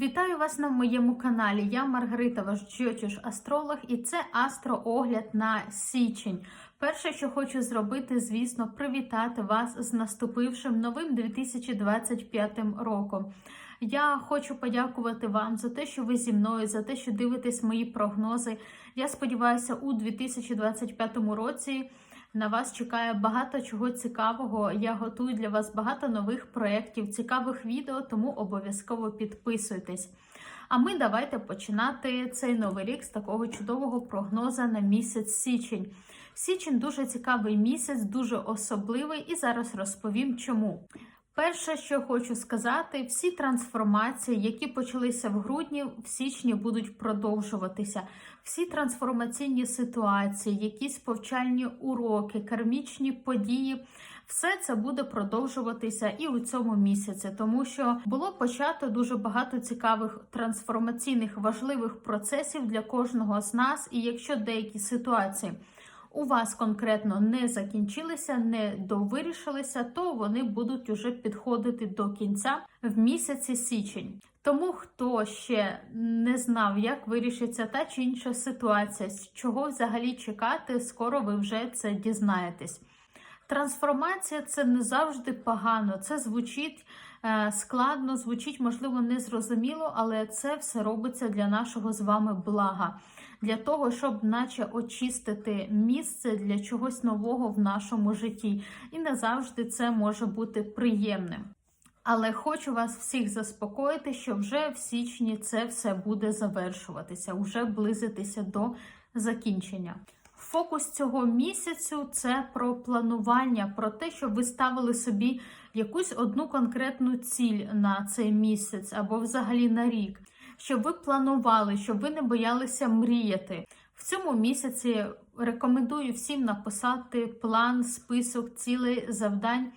Вітаю вас на моєму каналі. Я Маргарита, ваш Джочуш астролог, і це астроогляд на січень. Перше, що хочу зробити, звісно, привітати вас з наступившим новим 2025 роком. Я хочу подякувати вам за те, що ви зі мною, за те, що дивитесь мої прогнози. Я сподіваюся, у 2025 році. На вас чекає багато чого цікавого. Я готую для вас багато нових проєктів, цікавих відео, тому обов'язково підписуйтесь. А ми давайте починати цей новий рік з такого чудового прогноза на місяць січень. Січень дуже цікавий місяць, дуже особливий, і зараз розповім чому. Перше, що хочу сказати, всі трансформації, які почалися в грудні, в січні будуть продовжуватися. Всі трансформаційні ситуації, якісь повчальні уроки, кармічні події. Все це буде продовжуватися і у цьому місяці, тому що було почато дуже багато цікавих трансформаційних важливих процесів для кожного з нас. І якщо деякі ситуації у вас конкретно не закінчилися, не довирішилися, то вони будуть уже підходити до кінця в місяці січень. Тому хто ще не знав, як вирішиться та чи інша ситуація, з чого взагалі чекати, скоро ви вже це дізнаєтесь. Трансформація це не завжди погано, це звучить складно, звучить, можливо, незрозуміло, але це все робиться для нашого з вами блага, для того, щоб наче очистити місце для чогось нового в нашому житті. І не завжди це може бути приємним. Але хочу вас всіх заспокоїти, що вже в січні це все буде завершуватися, вже близитися до закінчення. Фокус цього місяцю це про планування, про те, щоб ви ставили собі якусь одну конкретну ціль на цей місяць або взагалі на рік, щоб ви планували, щоб ви не боялися мріяти. В цьому місяці рекомендую всім написати план, список цілей, завдань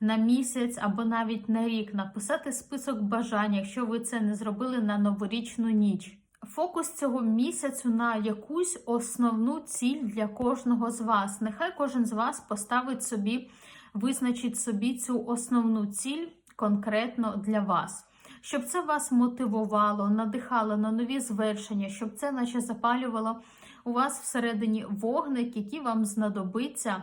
на місяць або навіть на рік, написати список бажань, якщо ви це не зробили на новорічну ніч. Фокус цього місяцю на якусь основну ціль для кожного з вас. Нехай кожен з вас поставить собі, визначить собі цю основну ціль конкретно для вас. Щоб це вас мотивувало, надихало на нові звершення, щоб це наче запалювало у вас всередині вогник, який вам знадобиться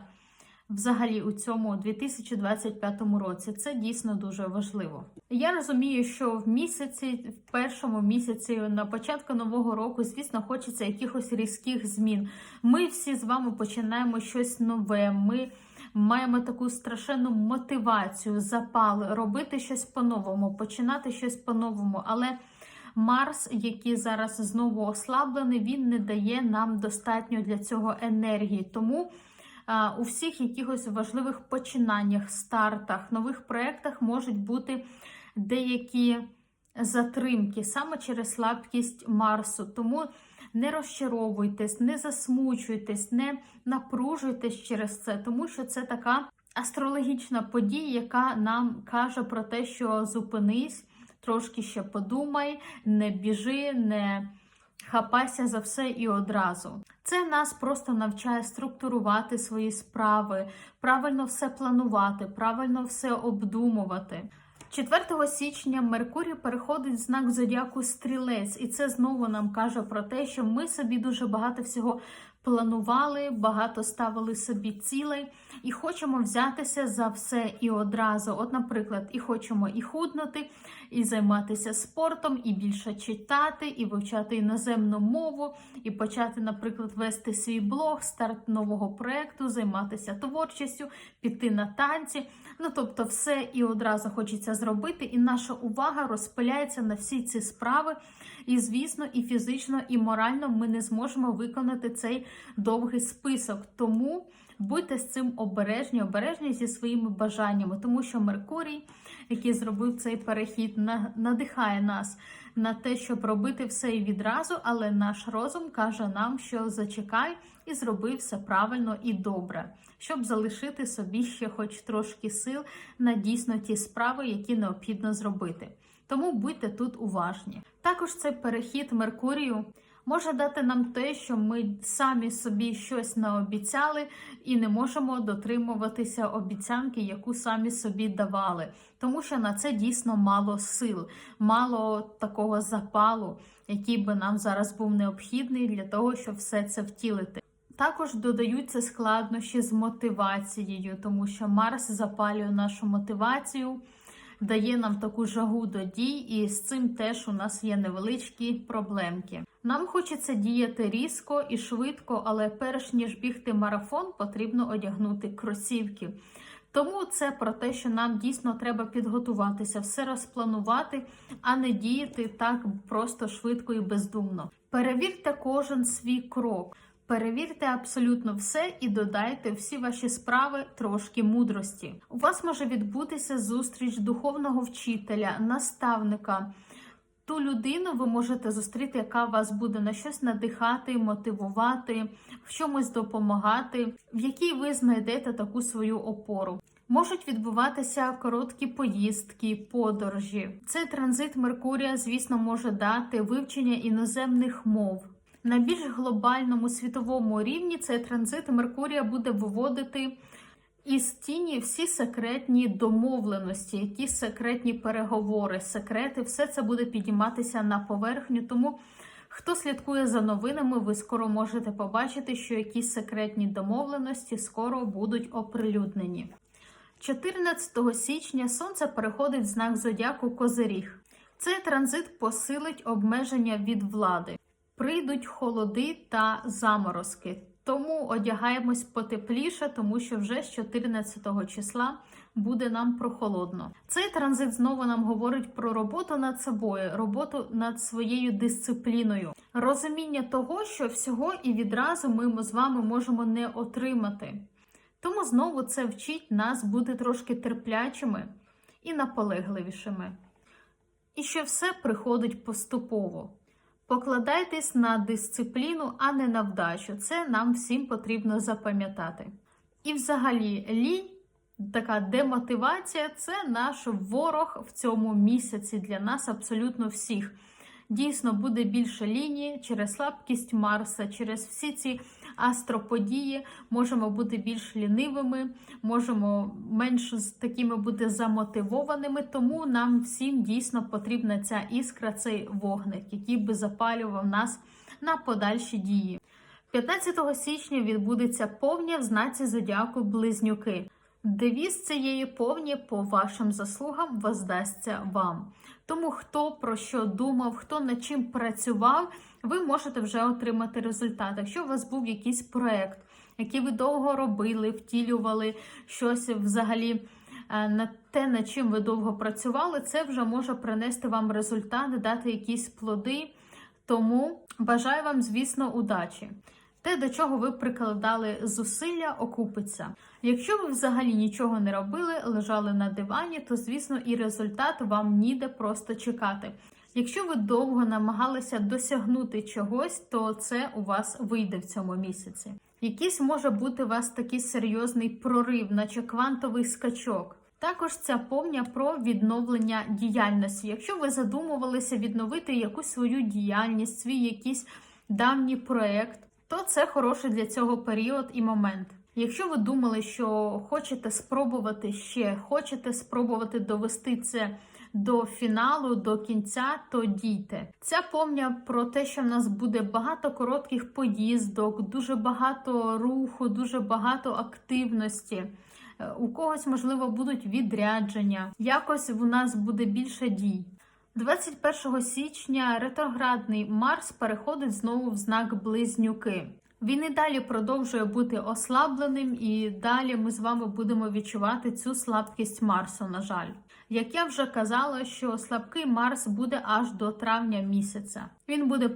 взагалі у цьому 2025 році. Це дійсно дуже важливо. Я розумію, що в місяці, в першому місяці, на початку нового року, звісно, хочеться якихось різких змін. Ми всі з вами починаємо щось нове. Ми маємо таку страшенну мотивацію, запал, робити щось по-новому, починати щось по-новому. Але Марс, який зараз знову ослаблений, він не дає нам достатньо для цього енергії. Тому у всіх якихось важливих починаннях, стартах, нових проєктах можуть бути деякі затримки саме через слабкість Марсу. Тому не розчаровуйтесь, не засмучуйтесь, не напружуйтесь через це, тому що це така астрологічна подія, яка нам каже про те, що зупинись, трошки ще подумай, не біжи, не. Хапайся за все і одразу. Це нас просто навчає структурувати свої справи, правильно все планувати, правильно все обдумувати. 4 січня Меркурій переходить в знак зодіаку стрілець, і це знову нам каже про те, що ми собі дуже багато всього планували, багато ставили собі цілей і хочемо взятися за все і одразу. От, наприклад, і хочемо і худнути, і займатися спортом, і більше читати, і вивчати іноземну мову, і почати, наприклад, вести свій блог, старт нового проєкту, займатися творчістю, піти на танці. Ну, тобто, все і одразу хочеться зробити, і наша увага розпиляється на всі ці справи. І, звісно, і фізично, і морально ми не зможемо виконати цей довгий список. Тому будьте з цим обережні, обережні зі своїми бажаннями, тому що Меркурій, який зробив цей перехід, надихає нас на те, щоб робити все і відразу, але наш розум каже нам, що зачекай і зроби все правильно і добре, щоб залишити собі ще хоч трошки сил на дійсно ті справи, які необхідно зробити. Тому будьте тут уважні. Також цей перехід Меркурію Може дати нам те, що ми самі собі щось наобіцяли і не можемо дотримуватися обіцянки, яку самі собі давали, тому що на це дійсно мало сил, мало такого запалу, який би нам зараз був необхідний для того, щоб все це втілити. Також додаються складнощі з мотивацією, тому що Марс запалює нашу мотивацію, дає нам таку жагу до дій, і з цим теж у нас є невеличкі проблемки. Нам хочеться діяти різко і швидко, але перш ніж бігти марафон, потрібно одягнути кросівки. Тому це про те, що нам дійсно треба підготуватися, все розпланувати, а не діяти так просто швидко і бездумно. Перевірте кожен свій крок. Перевірте абсолютно все і додайте всі ваші справи трошки мудрості. У вас може відбутися зустріч духовного вчителя, наставника. Ту людину ви можете зустріти, яка вас буде на щось надихати, мотивувати, в чомусь допомагати, в якій ви знайдете таку свою опору. Можуть відбуватися короткі поїздки, подорожі. Цей транзит Меркурія, звісно, може дати вивчення іноземних мов. На більш глобальному світовому рівні цей транзит Меркурія буде виводити із тіні всі секретні домовленості, якісь секретні переговори, секрети, все це буде підійматися на поверхню. Тому хто слідкує за новинами, ви скоро можете побачити, що якісь секретні домовленості скоро будуть оприлюднені. 14 січня сонце переходить в знак зодіаку Козиріг. Цей транзит посилить обмеження від влади. Прийдуть холоди та заморозки. Тому одягаємось потепліше, тому що вже з 14 числа буде нам прохолодно. Цей транзит знову нам говорить про роботу над собою, роботу над своєю дисципліною, розуміння того, що всього і відразу ми з вами можемо не отримати. Тому знову це вчить нас бути трошки терплячими і наполегливішими. І що все приходить поступово. Покладайтесь на дисципліну, а не на вдачу. Це нам всім потрібно запам'ятати. І, взагалі, лінь, така демотивація це наш ворог в цьому місяці для нас абсолютно всіх. Дійсно, буде більше лінії через слабкість Марса, через всі ці астроподії. Можемо бути більш лінивими, можемо менш такими бути замотивованими. Тому нам всім дійсно потрібна ця іскра, цей вогник, який би запалював нас на подальші дії. 15 січня відбудеться повня в знаці зодіаку Близнюки. Девіз цієї повні по вашим заслугам воздасться вам. Тому хто про що думав, хто над чим працював, ви можете вже отримати результат. Якщо у вас був якийсь проект, який ви довго робили, втілювали щось взагалі на те, над чим ви довго працювали, це вже може принести вам результат, дати якісь плоди. Тому бажаю вам, звісно, удачі. Те, до чого ви прикладали зусилля, окупиться. Якщо ви взагалі нічого не робили, лежали на дивані, то звісно і результат вам ніде просто чекати. Якщо ви довго намагалися досягнути чогось, то це у вас вийде в цьому місяці. Якийсь може бути у вас такий серйозний прорив, наче квантовий скачок. Також ця повня про відновлення діяльності. Якщо ви задумувалися відновити якусь свою діяльність, свій якийсь давній проект, то це хороший для цього період і момент. Якщо ви думали, що хочете спробувати ще, хочете спробувати довести це до фіналу, до кінця, то дійте. Ця помня про те, що в нас буде багато коротких поїздок, дуже багато руху, дуже багато активності. Е, у когось, можливо, будуть відрядження, якось у нас буде більше дій. 21 січня ретроградний Марс переходить знову в знак Близнюки. Він і далі продовжує бути ослабленим, і далі ми з вами будемо відчувати цю слабкість Марсу, на жаль. Як я вже казала, що слабкий Марс буде аж до травня місяця. Він буде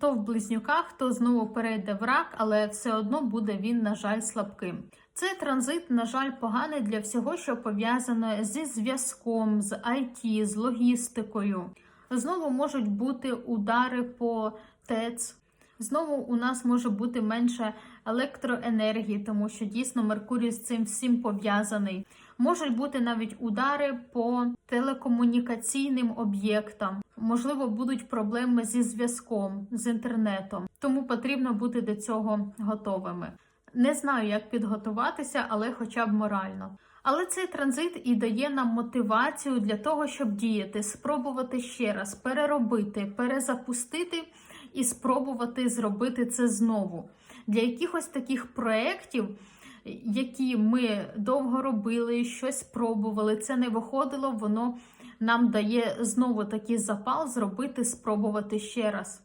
то в близнюках, то знову перейде в рак, але все одно буде він, на жаль, слабким. Цей транзит, на жаль, поганий для всього, що пов'язано зі зв'язком, з IT, з логістикою. Знову можуть бути удари по ТЕЦ. Знову у нас може бути менше електроенергії, тому що дійсно Меркурій з цим всім пов'язаний. Можуть бути навіть удари по телекомунікаційним об'єктам. Можливо, будуть проблеми зі зв'язком, з інтернетом. Тому потрібно бути до цього готовими. Не знаю, як підготуватися, але хоча б морально. Але цей транзит і дає нам мотивацію для того, щоб діяти, спробувати ще раз переробити, перезапустити і спробувати зробити це знову. Для якихось таких проєктів, які ми довго робили, щось пробували, це не виходило, воно нам дає знову такий запал зробити, спробувати ще раз.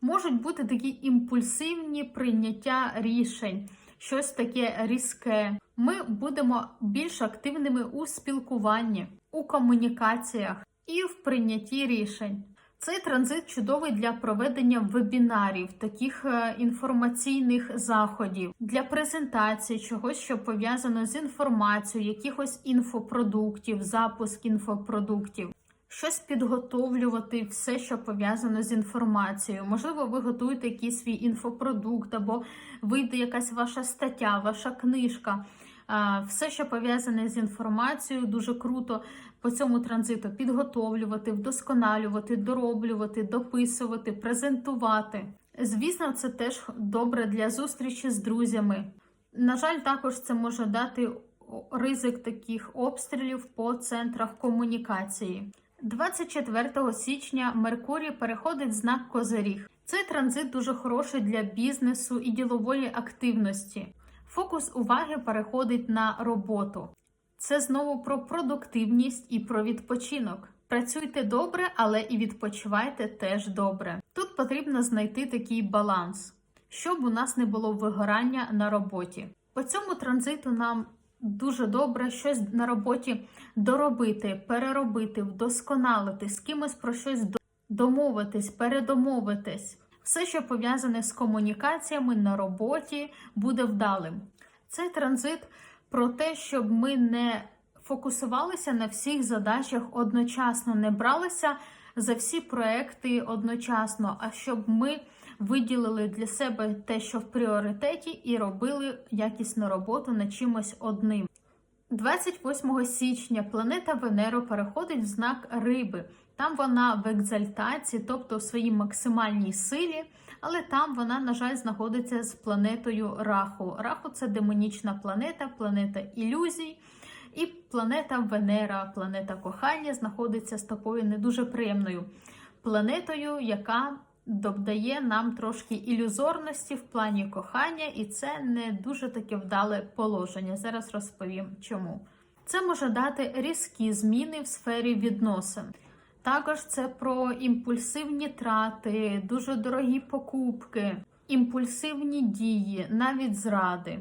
Можуть бути такі імпульсивні прийняття рішень, щось таке різке. Ми будемо більш активними у спілкуванні, у комунікаціях і в прийнятті рішень. Цей транзит чудовий для проведення вебінарів, таких е, інформаційних заходів, для презентації чогось, що пов'язано з інформацією, якихось інфопродуктів, запуск інфопродуктів. Щось підготовлювати, все, що пов'язано з інформацією. Можливо, ви готуєте якийсь свій інфопродукт, або вийде якась ваша стаття, ваша книжка. Все, що пов'язане з інформацією, дуже круто по цьому транзиту підготовлювати, вдосконалювати, дороблювати, дописувати, презентувати. Звісно, це теж добре для зустрічі з друзями. На жаль, також це може дати ризик таких обстрілів по центрах комунікації. 24 січня Меркурій переходить в знак Козиріг. Цей транзит дуже хороший для бізнесу і ділової активності. Фокус уваги переходить на роботу. Це знову про продуктивність і про відпочинок. Працюйте добре, але і відпочивайте теж добре. Тут потрібно знайти такий баланс, щоб у нас не було вигорання на роботі. По цьому транзиту нам дуже добре щось на роботі доробити, переробити, вдосконалити, з кимось про щось домовитись, передомовитись. Все, що пов'язане з комунікаціями на роботі, буде вдалим. Цей транзит про те, щоб ми не фокусувалися на всіх задачах одночасно, не бралися за всі проекти одночасно, а щоб ми виділили для себе те, що в пріоритеті, і робили якісну роботу над чимось одним. 28 січня планета Венера переходить в знак Риби. Там вона в екзальтації, тобто в своїй максимальній силі, але там вона, на жаль, знаходиться з планетою Раху. Раху це демонічна планета, планета ілюзій. І планета Венера, планета кохання, знаходиться з такою не дуже приємною планетою, яка додає нам трошки ілюзорності в плані кохання, і це не дуже таке вдале положення. Зараз розповім чому. Це може дати різкі зміни в сфері відносин. Також це про імпульсивні трати, дуже дорогі покупки, імпульсивні дії, навіть зради.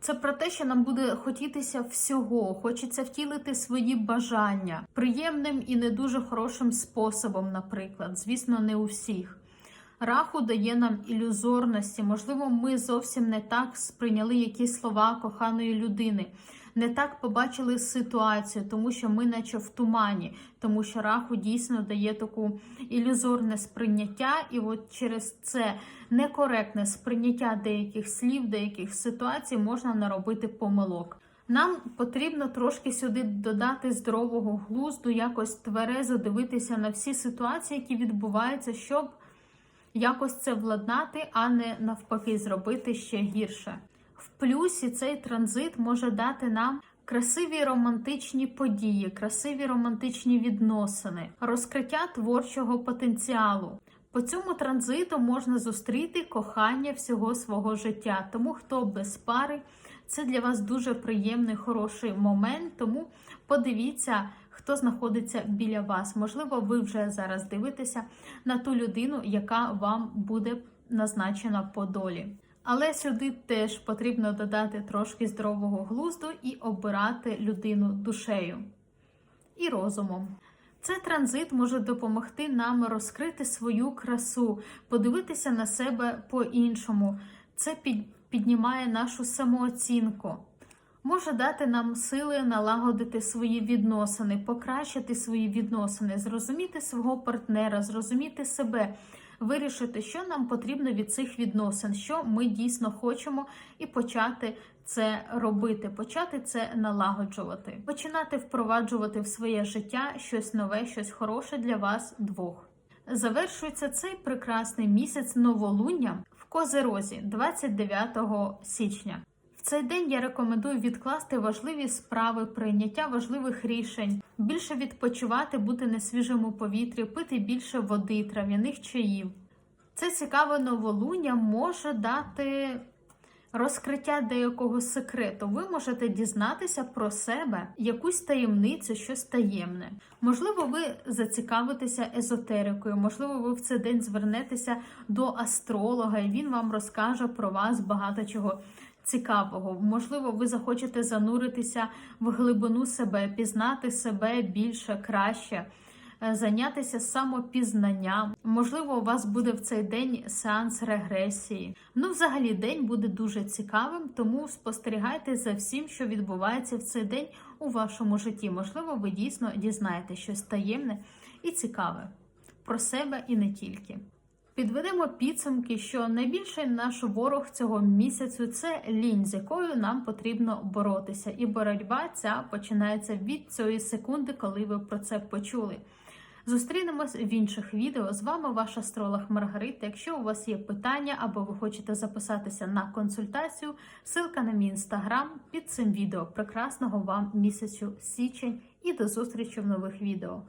Це про те, що нам буде хотітися всього, хочеться втілити свої бажання приємним і не дуже хорошим способом, наприклад, звісно, не у всіх. Раху дає нам ілюзорності. Можливо, ми зовсім не так сприйняли якісь слова коханої людини, не так побачили ситуацію, тому що ми, наче в тумані, тому що раху дійсно дає таку ілюзорне сприйняття, і от через це некоректне сприйняття деяких слів, деяких ситуацій можна наробити помилок. Нам потрібно трошки сюди додати здорового глузду, якось тверезо дивитися на всі ситуації, які відбуваються, щоб якось це владнати, а не навпаки зробити ще гірше. В плюсі цей транзит може дати нам красиві романтичні події, красиві романтичні відносини, розкриття творчого потенціалу. По цьому транзиту можна зустріти кохання всього свого життя. Тому хто без пари, це для вас дуже приємний, хороший момент. Тому подивіться, хто знаходиться біля вас. Можливо, ви вже зараз дивитеся на ту людину, яка вам буде назначена по долі. Але сюди теж потрібно додати трошки здорового глузду і обирати людину душею і розумом. Цей транзит може допомогти нам розкрити свою красу, подивитися на себе по-іншому. Це піднімає нашу самооцінку, може дати нам сили налагодити свої відносини, покращити свої відносини, зрозуміти свого партнера, зрозуміти себе, вирішити, що нам потрібно від цих відносин, що ми дійсно хочемо, і почати це робити, почати це налагоджувати, починати впроваджувати в своє життя щось нове, щось хороше для вас двох. Завершується цей прекрасний місяць новолуння в Козерозі 29 січня. Цей день я рекомендую відкласти важливі справи, прийняття важливих рішень, більше відпочивати, бути на свіжому повітрі, пити більше води, трав'яних чаїв. Це цікаве новолуння може дати розкриття деякого секрету. Ви можете дізнатися про себе якусь таємницю, щось таємне. Можливо, ви зацікавитеся езотерикою, можливо, ви в цей день звернетеся до астролога, і він вам розкаже про вас багато чого. Цікавого, можливо, ви захочете зануритися в глибину себе, пізнати себе більше, краще, е, зайнятися самопізнанням. Можливо, у вас буде в цей день сеанс регресії. Ну, взагалі, день буде дуже цікавим, тому спостерігайте за всім, що відбувається в цей день у вашому житті. Можливо, ви дійсно дізнаєте щось таємне і цікаве про себе і не тільки. Підведемо підсумки, що найбільший наш ворог цього місяцю це лінь, з якою нам потрібно боротися. І боротьба ця починається від цієї секунди, коли ви про це почули. Зустрінемось в інших відео. З вами ваш астролог Маргарита. Якщо у вас є питання або ви хочете записатися на консультацію, ссылка на мій інстаграм під цим відео. Прекрасного вам місяцю січень і до зустрічі в нових відео.